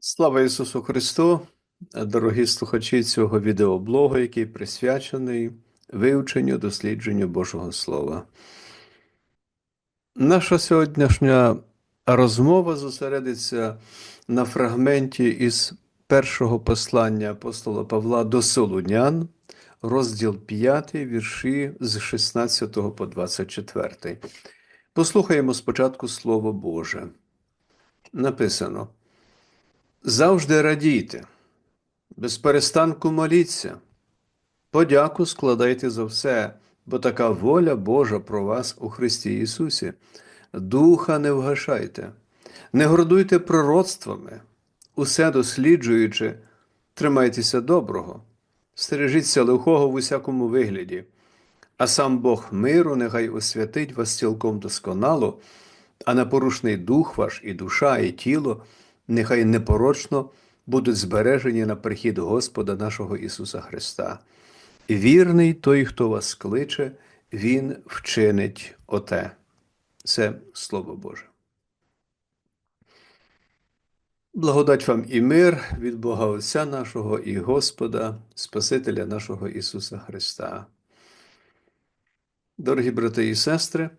Слава Ісусу Христу, дорогі слухачі цього відеоблогу, який присвячений вивченню, дослідженню Божого Слова. Наша сьогоднішня розмова зосередиться на фрагменті із першого послання апостола Павла до Солунян, розділ 5, вірші з 16 по 24. Послухаємо спочатку Слово Боже. Написано. Завжди радійте, без перестанку моліться, подяку складайте за все, бо така воля Божа про вас у Христі Ісусі. Духа не вгашайте, не гордуйте пророцтвами, усе досліджуючи, тримайтеся доброго, стережіться лихого в усякому вигляді, а сам Бог миру нехай освятить вас цілком досконало, а непорушний дух ваш і душа, і тіло нехай непорочно будуть збережені на прихід Господа нашого Ісуса Христа. Вірний той, хто вас кличе, Він вчинить оте. Це Слово Боже. Благодать вам і мир від Бога Отця нашого і Господа, Спасителя нашого Ісуса Христа. Дорогі брати і сестри,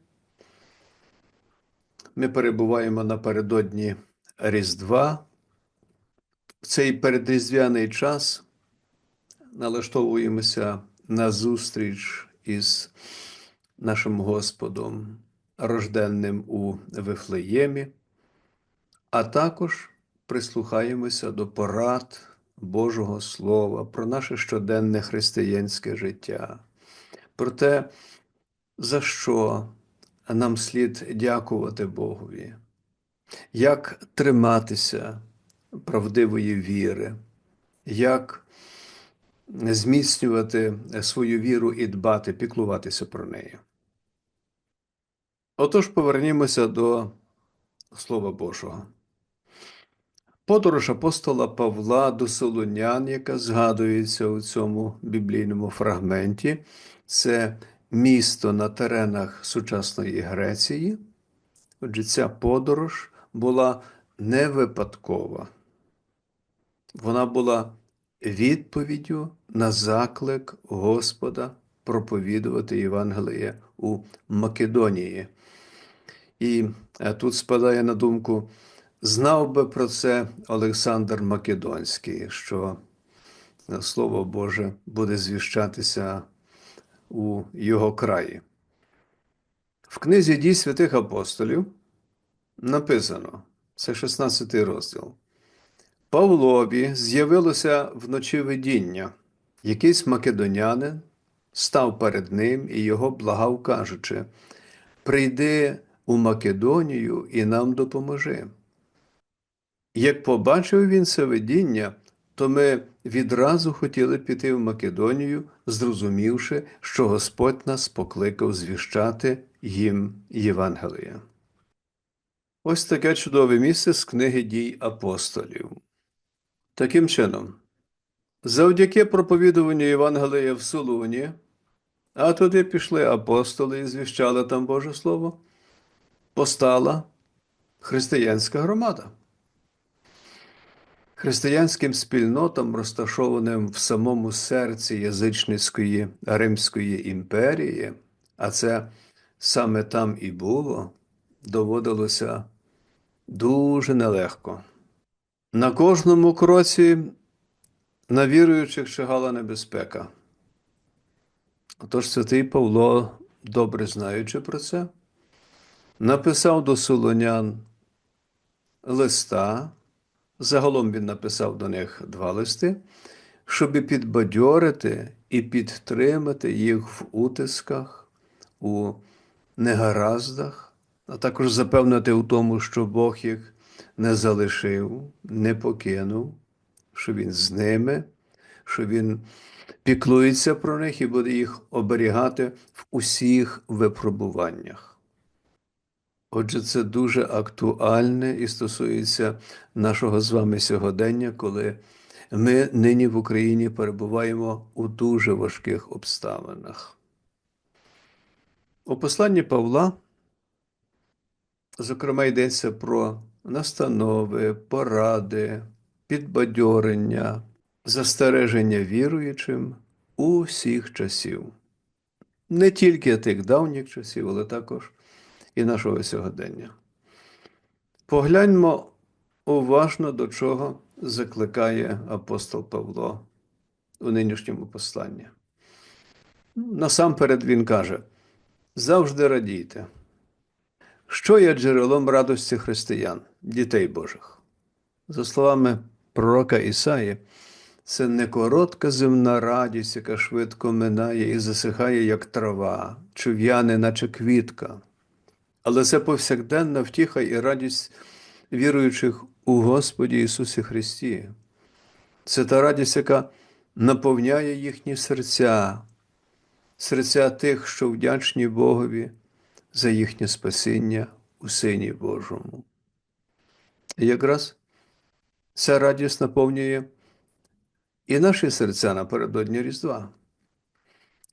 ми перебуваємо напередодні Різдва. В цей передріздвяний час налаштовуємося на зустріч із нашим Господом, рожденним у Вифлеємі, а також прислухаємося до порад Божого Слова про наше щоденне християнське життя, про те, за що нам слід дякувати Богові як триматися правдивої віри, як зміцнювати свою віру і дбати, піклуватися про неї. Отож, повернімося до Слова Божого. Подорож апостола Павла до Солонян, яка згадується у цьому біблійному фрагменті, це місто на теренах сучасної Греції. Отже, ця подорож була не випадкова. Вона була відповіддю на заклик Господа проповідувати Євангеліє у Македонії. І е, тут спадає на думку, знав би про це Олександр Македонський, що е, Слово Боже буде звіщатися у його краї. В книзі дій святих апостолів написано, це 16 розділ. Павлові з'явилося вночі видіння. Якийсь македонянин став перед ним і його благав, кажучи: Прийди у Македонію і нам допоможи. Як побачив він це видіння, то ми відразу хотіли піти в Македонію, зрозумівши, що Господь нас покликав звіщати їм Євангелія. Ось таке чудове місце з книги дій апостолів. Таким чином, завдяки проповідуванню Євангелія в Солуні, а туди пішли апостоли і звіщали там Боже Слово, постала християнська громада. Християнським спільнотам, розташованим в самому серці язичницької Римської імперії, а це саме там і було, доводилося дуже нелегко. На кожному кроці на віруючих чигала небезпека. Отож святий Павло, добре знаючи про це, написав до солонян листа, загалом він написав до них два листи, щоб підбадьорити і підтримати їх в утисках, у негараздах а також запевнити у тому, що Бог їх не залишив, не покинув, що Він з ними, що Він піклується про них і буде їх оберігати в усіх випробуваннях. Отже, це дуже актуальне і стосується нашого з вами сьогодення, коли ми нині в Україні перебуваємо у дуже важких обставинах. У посланні Павла Зокрема, йдеться про настанови, поради, підбадьорення, застереження віруючим усіх часів. Не тільки тих давніх часів, але також і нашого сьогодення. Погляньмо уважно, до чого закликає апостол Павло у нинішньому посланні. Насамперед він каже: завжди радійте. Що є джерелом радості християн, дітей Божих? За словами пророка Ісаї, це не коротка земна радість, яка швидко минає і засихає, як трава, чи в'яне, наче квітка. Але це повсякденна втіха і радість віруючих у Господі Ісусі Христі. Це та радість, яка наповняє їхні серця, серця тих, що вдячні Богові за їхнє спасіння у Сині Божому. І якраз ця радість наповнює і наші серця напередодні Різдва.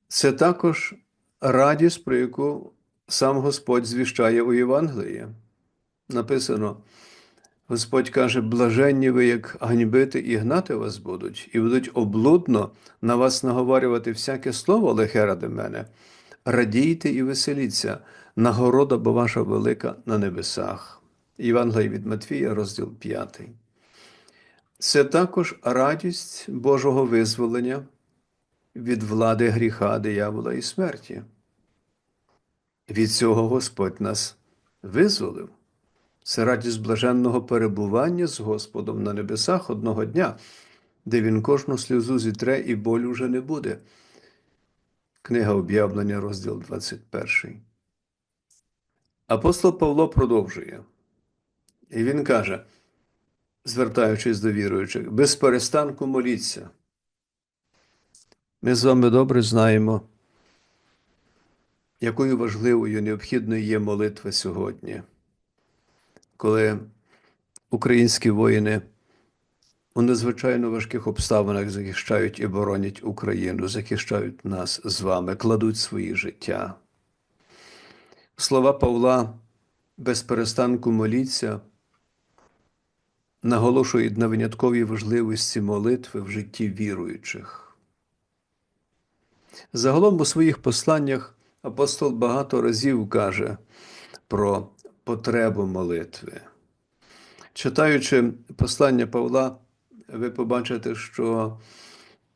Це також радість, про яку сам Господь звіщає у Євангелії. Написано, Господь каже, блаженні ви, як ганьбити і гнати вас будуть, і будуть облудно на вас наговорювати всяке слово лихе ради мене. Радійте і веселіться, нагорода бо ваша велика на небесах. Євангелій від Матвія, розділ 5. Це також радість Божого визволення від влади гріха, диявола і смерті. Від цього Господь нас визволив. Це радість блаженного перебування з Господом на небесах одного дня, де Він кожну сльозу зітре і болю вже не буде. Книга об'явлення, розділ 21. Апостол Павло продовжує. І він каже, звертаючись до віруючих, без перестанку моліться. Ми з вами добре знаємо, якою важливою необхідною є молитва сьогодні, коли українські воїни у надзвичайно важких обставинах захищають і боронять Україну, захищають нас з вами, кладуть свої життя. Слова Павла без перестанку моліться наголошують на винятковій важливості молитви в житті віруючих. Загалом у своїх посланнях апостол багато разів каже про потребу молитви. Читаючи послання Павла, ви побачите, що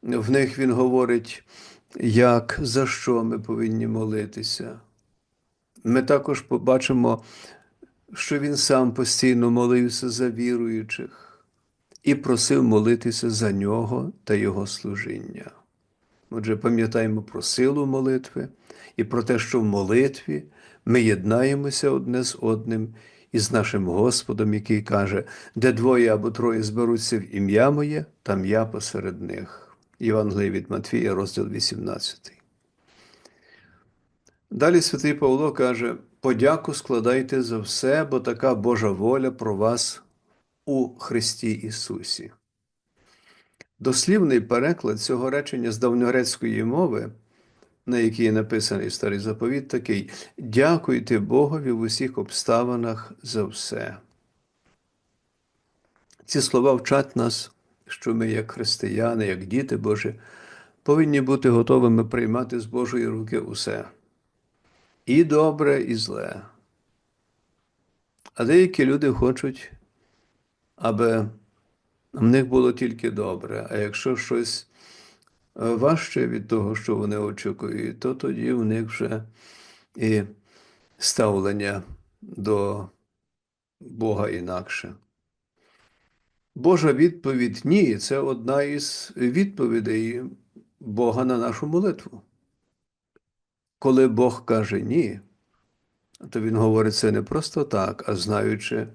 в них він говорить, як за що ми повинні молитися. Ми також побачимо, що він сам постійно молився за віруючих і просив молитися за нього та його служіння. Отже, пам'ятаємо про силу молитви і про те, що в молитві ми єднаємося одне з одним із нашим Господом, який каже, де двоє або троє зберуться в ім'я моє, там я посеред них. Євангелій від Матвія, розділ 18. Далі святий Павло каже: подяку складайте за все, бо така Божа воля про вас у Христі Ісусі. Дослівний переклад цього речення з давньогрецької мови, на якій написаний старий заповіт, такий: Дякуйте Богові в усіх обставинах за все. Ці слова вчать нас, що ми, як християни, як діти Божі, повинні бути готовими приймати з Божої руки усе. І добре, і зле. А деякі люди хочуть, аби в них було тільки добре. А якщо щось важче від того, що вони очікують, то тоді в них вже і ставлення до Бога інакше. Божа відповідь ні, це одна із відповідей Бога на нашу молитву. Коли Бог каже ні, то Він говорить це не просто так, а знаючи,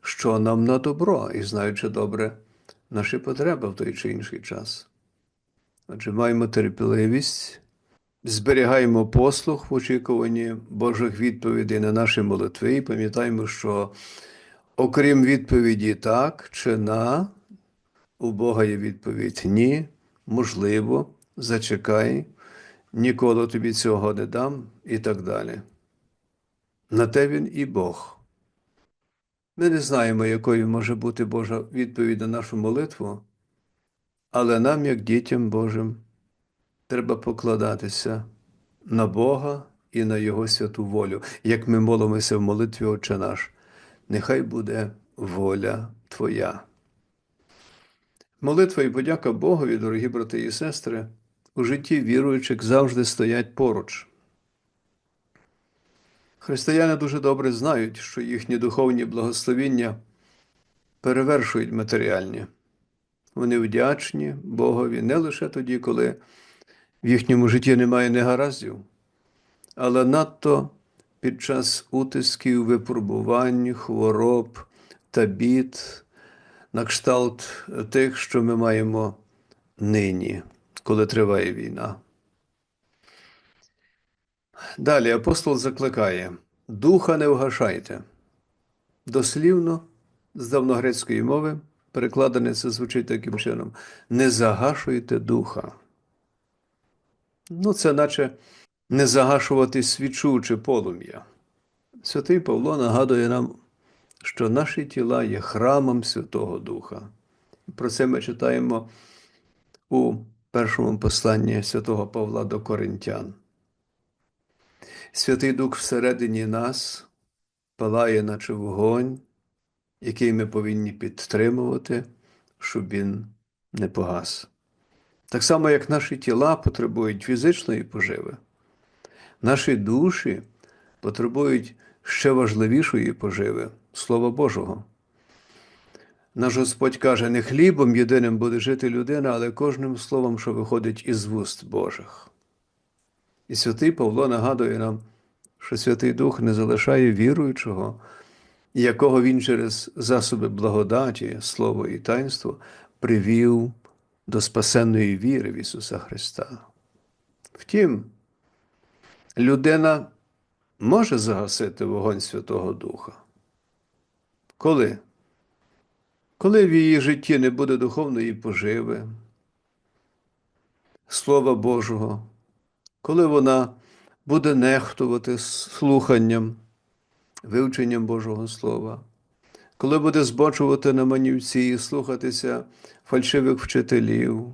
що нам на добро, і знаючи добре наші потреби в той чи інший час. Отже, маємо терпеливість, зберігаємо послух в очікуванні Божих відповідей на наші молитви, і пам'ятаємо, що окрім відповіді так чи на, у Бога є відповідь ні, можливо, зачекай ніколи тобі цього не дам і так далі. На те він і Бог. Ми не знаємо, якою може бути Божа відповідь на нашу молитву, але нам, як дітям Божим, треба покладатися на Бога і на Його святу волю, як ми молимося в молитві Отче наш. Нехай буде воля Твоя. Молитва і подяка Богові, дорогі брати і сестри, у житті віруючих завжди стоять поруч. Християни дуже добре знають, що їхні духовні благословіння перевершують матеріальні. Вони вдячні Богові не лише тоді, коли в їхньому житті немає негараздів, але надто під час утисків, випробувань, хвороб та бід, на кшталт тих, що ми маємо нині, коли триває війна. Далі апостол закликає: Духа не вгашайте. Дослівно, з давногрецької мови, перекладене це звучить таким чином: не загашуйте духа. Ну, це наче не загашувати свічу чи полум'я. Святий Павло нагадує нам, що наші тіла є храмом Святого Духа. Про це ми читаємо у першому посланні святого Павла до Коринтян. Святий Дух всередині нас палає, наче вогонь, який ми повинні підтримувати, щоб він не погас. Так само, як наші тіла потребують фізичної поживи, наші душі потребують ще важливішої поживи Слова Божого. Наш Господь каже, не хлібом єдиним буде жити людина, але кожним словом, що виходить із вуст Божих. І святий Павло нагадує нам, що Святий Дух не залишає віруючого, якого він через засоби благодаті, слово і таїнство привів до спасенної віри в Ісуса Христа. Втім, людина може загасити вогонь Святого Духа. Коли? Коли в її житті не буде духовної поживи, Слова Божого, коли вона буде нехтувати слуханням, вивченням Божого Слова, коли буде збочувати на манівці слухатися фальшивих вчителів,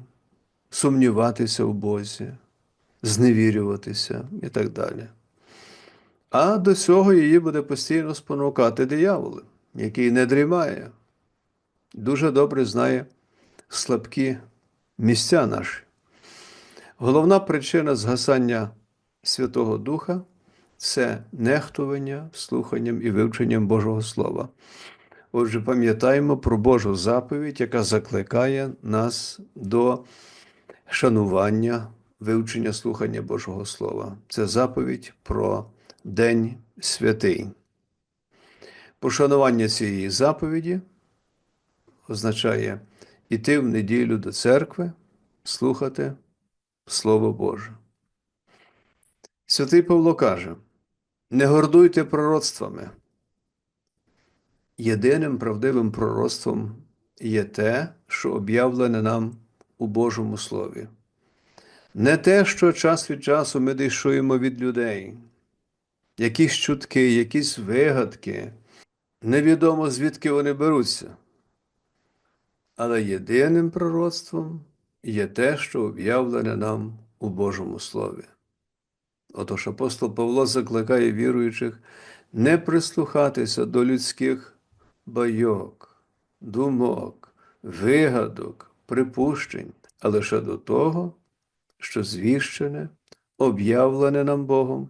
сумніватися в Бозі, зневірюватися і так далі. А до цього її буде постійно спонукати дияволи, який не дрімає, дуже добре знає слабкі місця наші. Головна причина згасання Святого Духа це нехтування слуханням і вивченням Божого Слова. Отже, пам'ятаємо про Божу заповідь, яка закликає нас до шанування, вивчення слухання Божого Слова. Це заповідь про День святий. Пошанування цієї заповіді означає йти в неділю до церкви, слухати Слово Боже. Святий Павло каже: не гордуйте пророцтвами. Єдиним правдивим пророцтвом є те, що об'явлене нам у Божому Слові. Не те, що час від часу ми дійшуємо від людей, якісь чутки, якісь вигадки, невідомо звідки вони беруться. Але єдиним пророцтвом є те, що об'явлене нам у Божому Слові. Отож апостол Павло закликає віруючих не прислухатися до людських байок, думок, вигадок, припущень, а лише до того, що звіщене, об'явлене нам Богом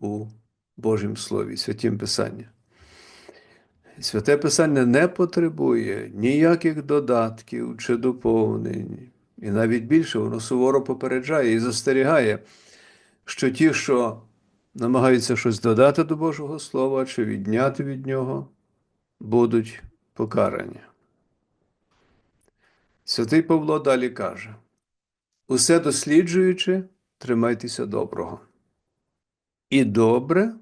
у Божім Слові, Святім Писанні. Святе Писання не потребує ніяких додатків чи доповнень, і навіть більше воно суворо попереджає і застерігає, що ті, що намагаються щось додати до Божого Слова чи відняти від нього, будуть покарані. Святий Павло далі каже: усе досліджуючи, тримайтеся доброго. І добре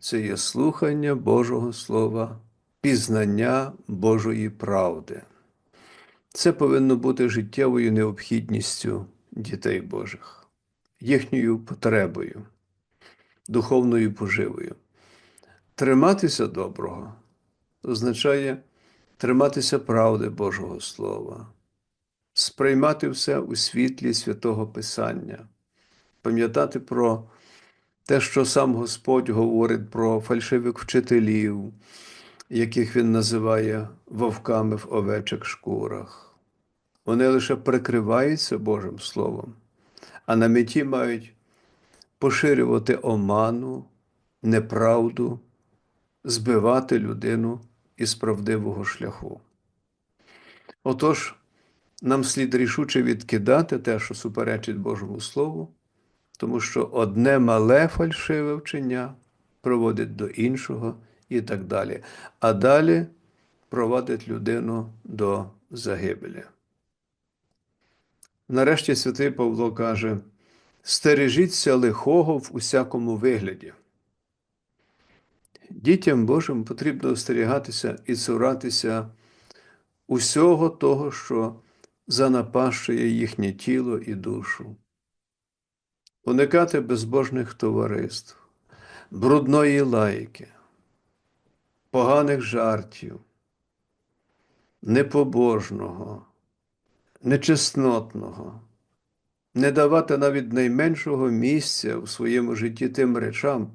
це є слухання Божого Слова, пізнання Божої правди. Це повинно бути життєвою необхідністю дітей Божих, їхньою потребою, духовною поживою. Триматися доброго означає триматися правди Божого Слова, сприймати все у світлі святого Писання, пам'ятати про те, що сам Господь говорить про фальшивих вчителів, яких Він називає вовками в овечих шкурах. Вони лише прикриваються Божим Словом, а на меті мають поширювати оману, неправду, збивати людину із правдивого шляху. Отож, нам слід рішуче відкидати те, що суперечить Божому Слову, тому що одне мале фальшиве вчення проводить до іншого і так далі. А далі проводить людину до загибелі. Нарешті святий Павло каже: стережіться лихого в усякому вигляді. Дітям Божим потрібно остерігатися і цуратися усього того, що занапащує їхнє тіло і душу, уникати безбожних товариств, брудної лайки, поганих жартів, непобожного, нечеснотного, не давати навіть найменшого місця в своєму житті тим речам,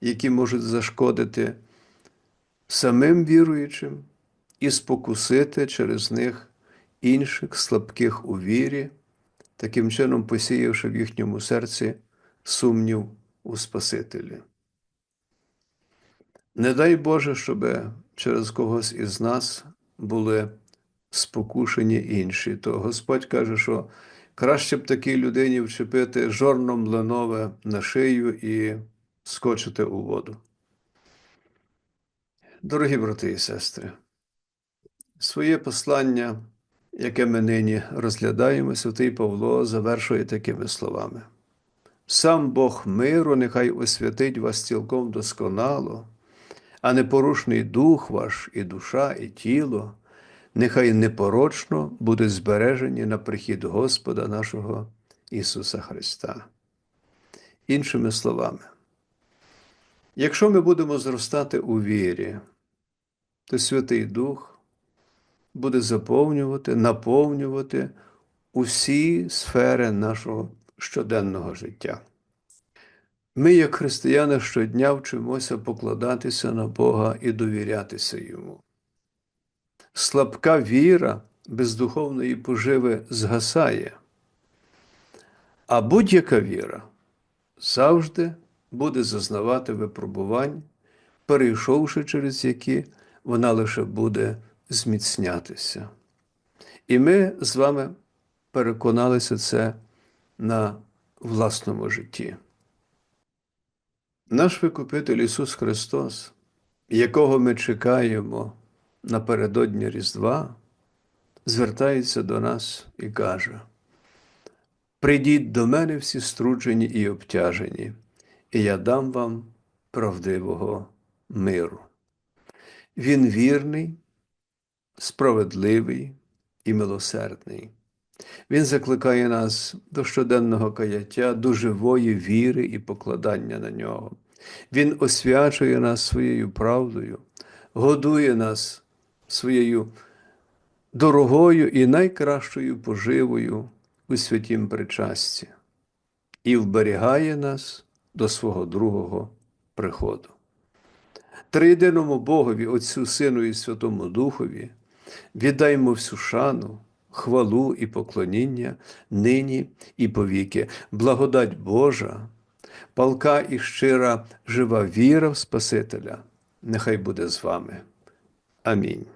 які можуть зашкодити самим віруючим і спокусити через них інших слабких у вірі, таким чином посіявши в їхньому серці сумнів у Спасителі. Не дай Боже, щоб через когось із нас були спокушені інші, то Господь каже, що краще б такій людині вчепити жорно млинове на шию і скочити у воду. Дорогі брати і сестри, своє послання, яке ми нині розглядаємо, святий Павло завершує такими словами: Сам Бог миру нехай освятить вас цілком досконало, а непорушний дух ваш, і душа, і тіло, нехай непорочно буде збережені на прихід Господа нашого Ісуса Христа. Іншими словами, Якщо ми будемо зростати у вірі, то Святий Дух буде заповнювати, наповнювати усі сфери нашого щоденного життя. Ми, як християни, щодня вчимося покладатися на Бога і довірятися Йому. Слабка віра без духовної поживи згасає, а будь-яка віра завжди буде зазнавати випробувань, перейшовши через які вона лише буде зміцнятися. І ми з вами переконалися це на власному житті. Наш Викупитель Ісус Христос, якого ми чекаємо напередодні Різдва, звертається до нас і каже: Прийдіть до мене всі струджені і обтяжені і я дам вам правдивого миру. Він вірний, справедливий і милосердний. Він закликає нас до щоденного каяття, до живої віри і покладання на нього. Він освячує нас своєю правдою, годує нас своєю дорогою і найкращою поживою у святім причасті і вберігає нас до свого другого приходу. Триєдиному Богові, Отцю Сину і Святому Духові, віддаймо всю шану, хвалу і поклоніння нині і повіки, благодать Божа, палка і щира жива віра в Спасителя, нехай буде з вами. Амінь.